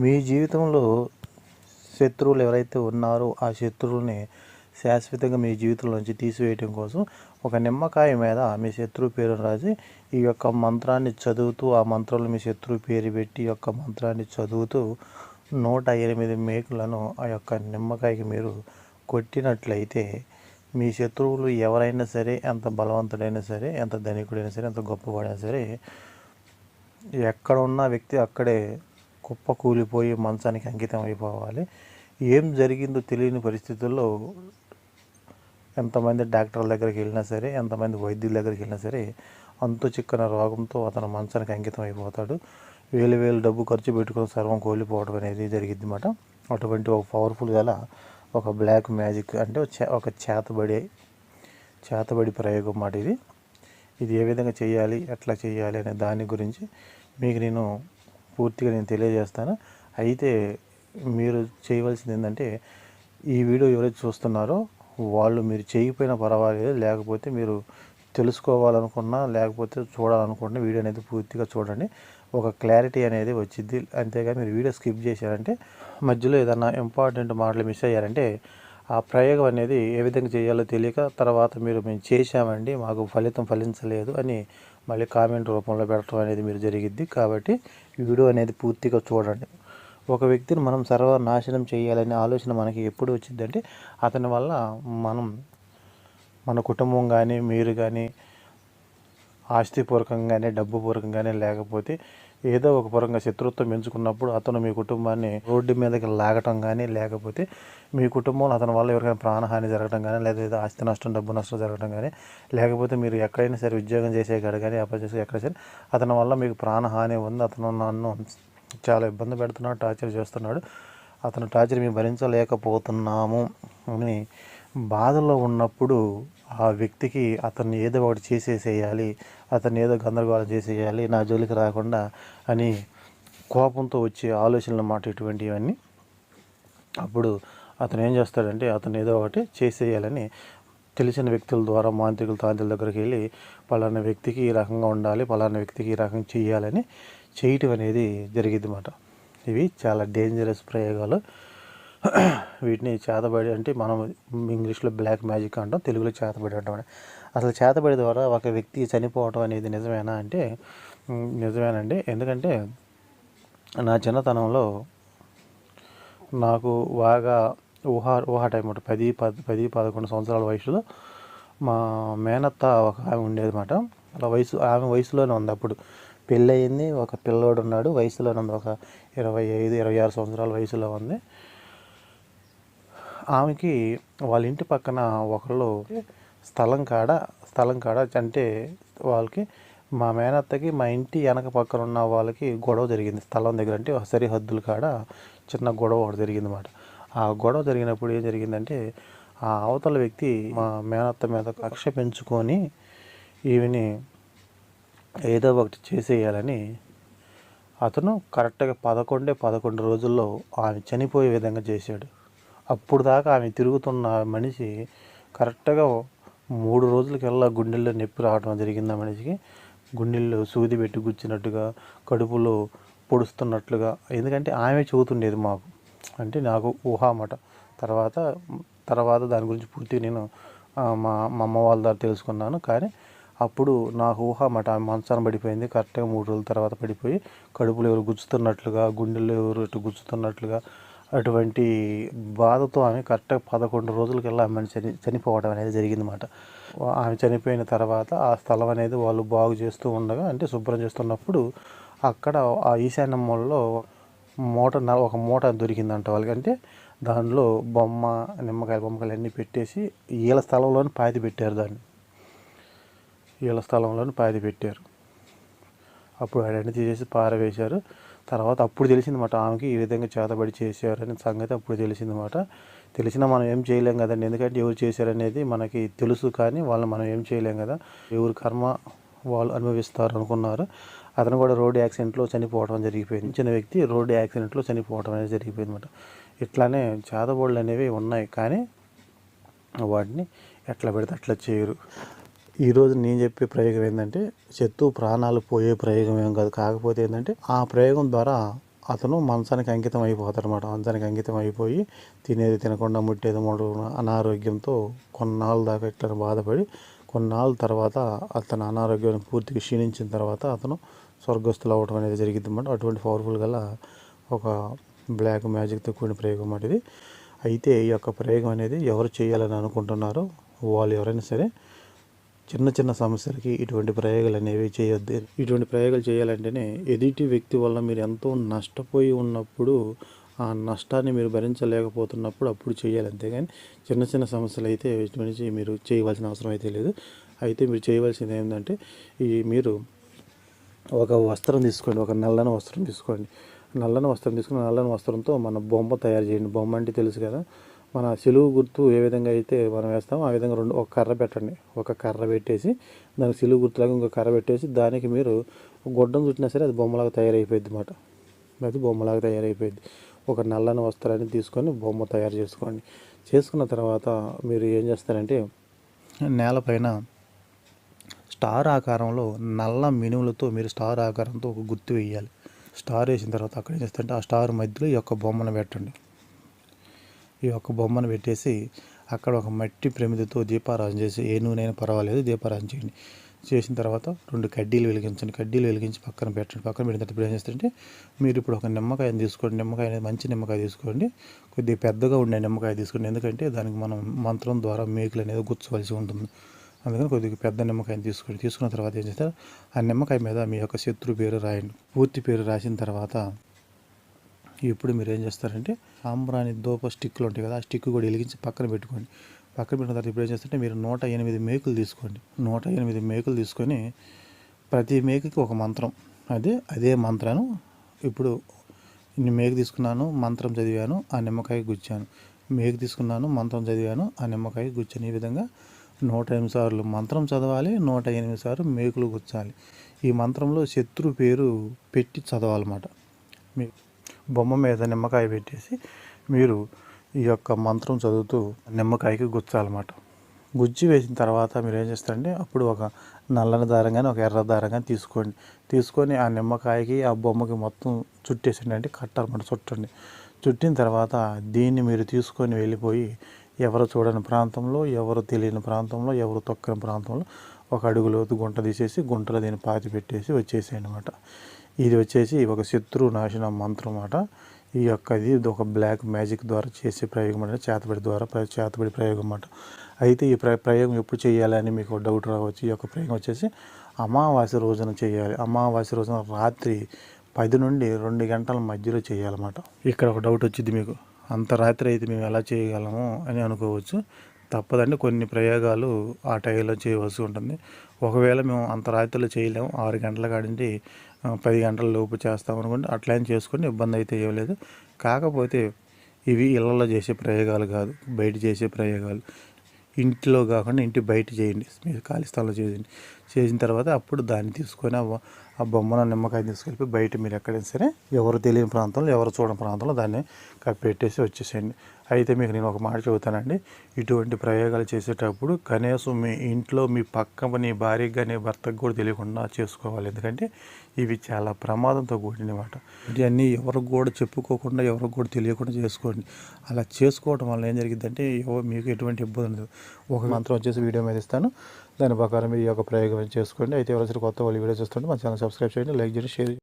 మీ జీవితంలో శత్రువులు ఎవరైతే ఉన్నారో ఆ శత్రువుల్ని శాశ్వతంగా మీ జీవితంలో నుంచి తీసివేయటం కోసం ఒక నిమ్మకాయ మీద మీ శత్రువు పేరు రాసి ఈ యొక్క మంత్రాన్ని చదువుతూ ఆ మంత్రంలో మీ శత్రువు పేరు పెట్టి ఈ యొక్క మంత్రాన్ని చదువుతూ నూట ఎనిమిది మేకులను ఆ యొక్క నిమ్మకాయకి మీరు కొట్టినట్లయితే మీ శత్రువులు ఎవరైనా సరే ఎంత బలవంతుడైనా సరే ఎంత ధనికుడైనా సరే ఎంత గొప్పవాడైనా సరే ఎక్కడ ఉన్న వ్యక్తి అక్కడే కుప్ప కూలిపోయి మంచానికి అంకితం అయిపోవాలి. ఏం జరిగిందో తెలియని పరిస్థితుల్లో ఎంతమంది డాక్టర్ల దగ్గరికి వెళ్ళినా సరే ఎంతమంది వైద్యుల దగ్గరికి వెళ్ళినా సరే అంతు చిక్కన రోగంతో అతను మంచానికి అంకితం అయిపోతాడు. వేలు వేలు డబ్బు ఖర్చు పెట్టుకుని సర్వం కోల్పోవడం అనేది జరిగింది అన్నమాట. అటువంటి ఒక పవర్ఫుల్ గల ఒక బ్లాక్ మ్యాజిక్ అంటే ఒక చే- ఒక చేతబడి చేతబడి ప్రయోగం మాట ఇది. ఇది ఏ విధంగా చేయాలి ఎట్లా చేయాలి అనే దాని గురించి మీకు నేను పూర్తిగా నేను తెలియజేస్తాను. అయితే మీరు చేయవలసింది ఏంటంటే ఈ వీడియో ఎవరైతే చూస్తున్నారో వాళ్ళు మీరు చేయకపోయినా పర్వాలేదు. లేకపోతే మీరు తెలుసుకోవాలనుకున్నా లేకపోతే చూడాలనుకున్న వీడియో అనేది పూర్తిగా చూడండి. ఒక క్లారిటీ అనేది వచ్చింది అంతేగా మీరు వీడియో స్కిప్ చేశారంటే మధ్యలో ఏదన్నా ఇంపార్టెంట్ మాటలు మిస్ అయ్యారంటే ఆ ప్రయోగం అనేది ఏ విధంగా చేయాలో తెలియక తర్వాత మీరు మేము చేశామండి మాకు ఫలితం ఫలించలేదు అని మళ్ళీ కామెంట్ రూపంలో పెట్టడం అనేది మీరు జరిగిద్ది. కాబట్టి వీడియో అనేది పూర్తిగా చూడండి. ఒక వ్యక్తిని మనం సర్వనాశనం చేయాలనే ఆలోచన మనకి ఎప్పుడు వచ్చిందంటే అతని వల్ల మనం మన కుటుంబం కానీ మీరు కానీ ఆస్తిపూర్వకంగానే డబ్బు పూర్వకంగానే లేకపోతే ఏదో ఒక పరంగా శత్రుత్వం పెంచుకున్నప్పుడు అతను మీ కుటుంబాన్ని రోడ్డు మీదకి లాగటం కానీ లేకపోతే మీ కుటుంబంలో అతని వల్ల ఎవరికైనా ప్రాణహాని జరగడం కానీ లేదా ఏదో ఆస్తి నష్టం డబ్బు నష్టం జరగడం కానీ లేకపోతే మీరు ఎక్కడైనా సరే ఉద్యోగం చేసే కానీ వ్యాపారం చేసే ఎక్కడ సరే అతని వల్ల మీకు ప్రాణహాని ఉంది. అతను నన్ను చాలా ఇబ్బంది పెడుతున్నాడు టార్చర్ చేస్తున్నాడు. అతను టార్చర్ మేము భరించలేకపోతున్నాము అని బాధలో ఉన్నప్పుడు ఆ వ్యక్తికి అతన్ని ఏదో ఒకటి చేసేసేయాలి. అతన్ని ఏదో గందరగోళం చేసేయాలి నా జోలికి రాకుండా అని కోపంతో వచ్చే ఆలోచనలు మాట ఇటువంటివన్నీ. అప్పుడు అతను ఏం చేస్తాడంటే అతను ఏదో ఒకటి చేసేయాలని తెలిసిన వ్యక్తుల ద్వారా మాంత్రికుల తాంత్రుల దగ్గరికి వెళ్ళి పలానా వ్యక్తికి ఈ రకంగా ఉండాలి పలానా వ్యక్తికి ఈ రకంగా చేయాలని చేయటం అనేది జరిగింది అన్నమాట ఇవి చాలా డేంజరస్ ప్రయోగాలు. వీటిని చేతబడి అంటే మనం ఇంగ్లీష్లో బ్లాక్ మ్యాజిక్ అంటాం తెలుగులో చేతబడి అంటాం. అసలు చేతబడి ద్వారా ఒక వ్యక్తి చనిపోవటం అనేది నిజమేనా అంటే నిజమేనండి. ఎందుకంటే నా చిన్నతనంలో నాకు బాగా ఊహ ఊహ టైం ఉంటుంది పది పది పది పదకొండు సంవత్సరాల వయసులో మా మేనత్త ఒక ఆమె ఉండేది అనమాట అలా వయసు ఆమె వయసులోనే ఉంది అప్పుడు. పెళ్ళయింది ఒక పిల్లోడు ఉన్నాడు వయసులోనే ఉంది ఒక ఇరవై ఐదు ఇరవై ఆరు సంవత్సరాల వయసులో ఉంది. ఆమెకి వాళ్ళ ఇంటి పక్కన ఒకళ్ళు స్థలం కాడ స్థలం కాడ అంటే వాళ్ళకి మా మేనత్తకి మా ఇంటి వెనక పక్కన ఉన్న వాళ్ళకి గొడవ జరిగింది. స్థలం దగ్గర అంటే ఒక సరిహద్దుల కాడ చిన్న గొడవ ఒకటి జరిగింది అన్నమాట ఆ గొడవ జరిగినప్పుడు ఏం జరిగిందంటే ఆ అవతల వ్యక్తి మా మేనత్త మీద కక్ష పెంచుకొని ఈవిని ఏదో ఒకటి చేసేయాలని అతను కరెక్ట్గా పదకొండే పదకొండు రోజుల్లో ఆమె చనిపోయే విధంగా చేశాడు. అప్పుడు దాకా ఆమె తిరుగుతున్న మనిషి కరెక్ట్గా మూడు రోజులకల్లా గుండెల్లో నొప్పి రావడం జరిగింది ఆ మనిషికి. గుండెల్లో సూది పెట్టి గుచ్చినట్టుగా కడుపులో పొడుస్తున్నట్లుగా. ఎందుకంటే ఆమె చెబుతుండేది మాకు. అంటే నాకు ఊహామాట తర్వాత తర్వాత దాని గురించి పూర్తిగా నేను మా మా అమ్మ వాళ్ళ ద్వారా తెలుసుకున్నాను. కానీ అప్పుడు నాకు ఊహ మాట ఆమె మంచాన పడిపోయింది. కరెక్ట్గా మూడు రోజుల తర్వాత పడిపోయి కడుపులో ఎవరు గుచ్చుతున్నట్లుగా గుండెల్లో ఎవరు ఇటు గుచ్చుతున్నట్లుగా అటువంటి బాధతో ఆమె కరెక్ట్గా పదకొండు రోజులకల్లా ఆమె చని చనిపోవడం అనేది జరిగిందన్నమాట. ఆమె చనిపోయిన తర్వాత ఆ స్థలం అనేది వాళ్ళు బాగు చేస్తూ ఉండగా అంటే శుభ్రం చేస్తున్నప్పుడు అక్కడ ఆ ఈశాన్య మూలలో మూట న- ఒక మూట దొరికిందంట వాళ్ళకి. అంటే దానిలో బొమ్మ నిమ్మకాయల బొమ్మకాయలు అన్నీ పెట్టేసి వీళ్ళ స్థలంలోనే పాతి పెట్టారు దాన్ని. వీళ్ళ స్థలంలోనే పాతి పెట్టారు. అప్పుడు ఆయన తీసేసి పారవేశారు. తర్వాత అప్పుడు తెలిసిందన్నమాట ఆమెకి ఈ విధంగా చేతబడి చేశారనే సంగతి అప్పుడు తెలిసిందన్నమాట. తెలిసినా మనం ఏం చేయలేం కదండి. ఎందుకంటే ఎవరు చేశారనేది మనకి తెలుసు కానీ వాళ్ళని మనం ఏం చేయలేం కదా. ఎవరి కర్మ వాళ్ళు అనుభవిస్తారు అనుకున్నారు. అతను కూడా రోడ్డు యాక్సిడెంట్లో చనిపోవడం జరిగిపోయింది. చిన్న వ్యక్తి రోడ్డు యాక్సిడెంట్లో చనిపోవడం అనేది జరిగిపోయింది అనమాట ఇట్లానే చేతబడులు అనేవి ఉన్నాయి కానీ వాటిని ఎట్లా పెడితే అట్లా చేయరు. ఈరోజు నేను చెప్పే ప్రయోగం ఏంటంటే శత్రువు ప్రాణాలు పోయే ప్రయోగం ఏం కాదు. కాకపోతే ఏంటంటే ఆ ప్రయోగం ద్వారా అతను మంచానికి అంకితం అయిపోతాడు అనమాట మంచానికి అంకితం అయిపోయి తినేది తినకుండా ముట్టేది మూడు అనారోగ్యంతో కొన్నాళ్ళ దాకా ఇట్లా బాధపడి కొన్నాళ్ళ తర్వాత అతను అనారోగ్యాన్ని పూర్తిగా క్షీణించిన తర్వాత అతను స్వర్గస్థులు అవ్వడం అనేది జరిగింది అనమాట అటువంటి పవర్ఫుల్ గల ఒక బ్లాక్ మ్యాజిక్తో కూడిన ప్రయోగం అన్నమాట ఇది. అయితే ఈ యొక్క ప్రయోగం అనేది ఎవరు చేయాలని అనుకుంటున్నారో వాళ్ళు ఎవరైనా సరే చిన్న చిన్న సమస్యలకి ఇటువంటి ప్రయోగాలు అనేవి చేయొద్దు. ఇటువంటి ప్రయోగాలు చేయాలంటేనే ఎదుటి వ్యక్తి వల్ల మీరు ఎంతో నష్టపోయి ఉన్నప్పుడు ఆ నష్టాన్ని మీరు భరించలేకపోతున్నప్పుడు అప్పుడు చేయాలి అంతేగాని చిన్న చిన్న సమస్యలు అయితే ఇటువంటి మీరు చేయవలసిన అవసరం అయితే లేదు. అయితే మీరు చేయవలసింది ఏంటంటే ఈ మీరు ఒక వస్త్రం తీసుకోండి ఒక నల్లని వస్త్రం తీసుకోండి. నల్లని వస్త్రం తీసుకుని నల్లని వస్త్రంతో మన బొమ్మ తయారు చేయండి. బొమ్మ అంటే తెలుసు కదా మన సెలువు గుర్తు ఏ విధంగా అయితే మనం వేస్తామో ఆ విధంగా రెండు ఒక కర్ర పెట్టండి. ఒక కర్ర పెట్టేసి దానికి సెలువు గుర్తులాగా ఇంకో కర్ర పెట్టేసి దానికి మీరు గొడ్డం చుట్టినా సరే అది బొమ్మలాగా తయారైపోయింది అన్నమాట. అది బొమ్మలాగా తయారైపోయింది ఒక నల్లని వస్త్రాన్ని తీసుకొని బొమ్మ తయారు చేసుకోండి. చేసుకున్న తర్వాత మీరు ఏం చేస్తారంటే నేలపైన స్టార్ ఆకారంలో నల్ల మినుములతో మీరు స్టార్ ఆకారంతో ఒక గుర్తు వేయాలి. స్టార్ వేసిన తర్వాత అక్కడ ఏం చేస్తారంటే ఆ స్టార్ మధ్యలో ఈ యొక్క బొమ్మను పెట్టండి. ఈ యొక్క బొమ్మను పెట్టేసి అక్కడ ఒక మట్టి ప్రమిదతో దీపారాధన చేసి ఏ నూనె పర్వాలేదు దీపారాధన చేయండి. చేసిన తర్వాత రెండు కడ్డీలు వెలిగించండి. కడ్డీలు వెలిగించి పక్కన పెట్టండి. పక్కన పెట్టిన తర్వాత ఇప్పుడు ఏం చేస్తారంటే మీరు ఇప్పుడు ఒక నిమ్మకాయని తీసుకోండి. నిమ్మకాయ అనేది మంచి నిమ్మకాయ తీసుకోండి. కొద్దిగా పెద్దగా ఉండే నిమ్మకాయ తీసుకోండి. ఎందుకంటే దానికి మనం మంత్రం ద్వారా మేకులు అనేది గుచ్చవలసి ఉంటుంది. అందుకని కొద్దిగా పెద్ద నిమ్మకాయని తీసుకోండి. తీసుకున్న తర్వాత ఏం చేస్తారు? ఆ నిమ్మకాయ మీద మీ యొక్క శత్రు పేరు రాయండి. పూర్తి పేరు రాసిన తర్వాత ఇప్పుడు మీరు ఏం చేస్తారంటే సాంబ్రాణి దోప స్టిక్లు ఉంటాయి కదా ఆ స్టిక్ కూడా వెలిగించి పక్కన పెట్టుకోండి. పక్కన పెట్టిన తర్వాత ఇప్పుడు ఏం చేస్తారంటే మీరు నూట ఎనిమిది మేకులు తీసుకోండి. నూట ఎనిమిది మేకులు తీసుకొని ప్రతి మేకకి ఒక మంత్రం. అదే అదే మంత్రాను ఇప్పుడు ఇన్ని మేకు తీసుకున్నాను మంత్రం చదివాను ఆ నిమ్మకాయ గుచ్చాను. మేకు తీసుకున్నాను మంత్రం చదివాను ఆ నిమ్మకాయ గుచ్చాను. ఈ విధంగా నూట ఎనిమిది సార్లు మంత్రం చదవాలి నూట ఎనిమిది సార్లు మేకులు గుచ్చాలి. ఈ మంత్రంలో శత్రు పేరు పెట్టి చదవాలన్నమాట. మీ బొమ్మ మీద నిమ్మకాయ పెట్టేసి మీరు ఈ యొక్క మంత్రం చదువుతూ నిమ్మకాయకి గుచ్చాలన్నమాట. గుజ్జి వేసిన తర్వాత మీరు ఏం చేస్తారంటే అప్పుడు ఒక నల్లని దారం కానీ ఒక ఎర్ర దారం కానీ తీసుకోండి. తీసుకొని ఆ నిమ్మకాయకి ఆ బొమ్మకి మొత్తం చుట్టేసండి అంటే కట్టాలన్నమాట చుట్టండి. చుట్టిన తర్వాత దీన్ని మీరు తీసుకొని వెళ్ళిపోయి ఎవరు చూడని ప్రాంతంలో ఎవరు తెలియని ప్రాంతంలో ఎవరు తొక్కని ప్రాంతంలో ఒక అడుగులోతు గుంట తీసేసి గుంటలో దీన్ని పాతి పెట్టేసి వచ్చేసాయి అనమాట ఇది వచ్చేసి ఒక శత్రు నాశన మంత్రం అన్నమాట. ఈ యొక్క ఇది ఒక బ్లాక్ మ్యాజిక్ ద్వారా చేసే ప్రయోగం అంటే చేతబడి ద్వారా చేతబడి ప్రయోగం అన్నమాట. అయితే ఈ ప్ర ప్రయోగం ఎప్పుడు చేయాలని మీకు డౌట్ రావచ్చు. ఈ యొక్క ప్రయోగం వచ్చేసి అమావాస్య రోజున చేయాలి. అమావాస్య రోజున రాత్రి పది నుండి రెండు గంటల మధ్యలో చేయాలన్నమాట ఇక్కడ ఒక డౌట్ వచ్చింది మీకు. అంత రాత్రి అయితే మేము ఎలా చేయగలము అని అనుకోవచ్చు. తప్పదండి కొన్ని ప్రయోగాలు ఆ టైంలో చేయవలసి ఉంటుంది. ఒకవేళ మేము అంత రాత్రిలో చేయలేము ఆరు గంటల కాడింటి పది గంటల లోపు చేస్తాం అనుకుంటే అట్లా చేసుకుని ఇబ్బంది అయితే ఏం లేదు. కాకపోతే ఇవి ఇళ్ళల్లో చేసే ప్రయోగాలు కాదు బయట చేసే ప్రయోగాలు. ఇంట్లో కాకుండా ఇంటి బయట చేయండి మీరు ఖాళీ స్థలంలో చేయండి. చేసిన తర్వాత అప్పుడు దాన్ని తీసుకొని ఆ బొమ్మను నిమ్మకాయ తీసుకెళ్ళి బయట మీరు ఎక్కడైనా సరే ఎవరు తెలియని ప్రాంతంలో ఎవరు చూడని ప్రాంతంలో దాన్ని పెట్టేసి వచ్చేసేయండి. అయితే మీకు నేను ఒక మాట చెబుతానండి. ఇటువంటి ప్రయోగాలు చేసేటప్పుడు కనీసం మీ ఇంట్లో మీ పక్క నీ భార్యకు కానీ భర్తకు కూడా తెలియకుండా చేసుకోవాలి. ఎందుకంటే ఇవి చాలా ప్రమాదంతో కూడినమాట. ఇవన్నీ ఎవరికి కూడా చెప్పుకోకుండా ఎవరికి కూడా తెలియకుండా చేసుకోండి. అలా చేసుకోవడం వల్ల ఏం జరిగిందంటే మీకు ఎటువంటి ఇబ్బంది ఉండదు. ఒక మంత్రం వచ్చేసి వీడియో మీద ఇస్తాను. దాని ప్రకారం మీరు ఈ యొక్క ప్రయోగం చేసుకోండి. అయితే ఎవరైనా కొత్త వాళ్ళు వీడియో చూస్తుంటే మా ఛానల్ సబ్స్క్రైబ్ చేయండి లైక్ చేయండి షేర్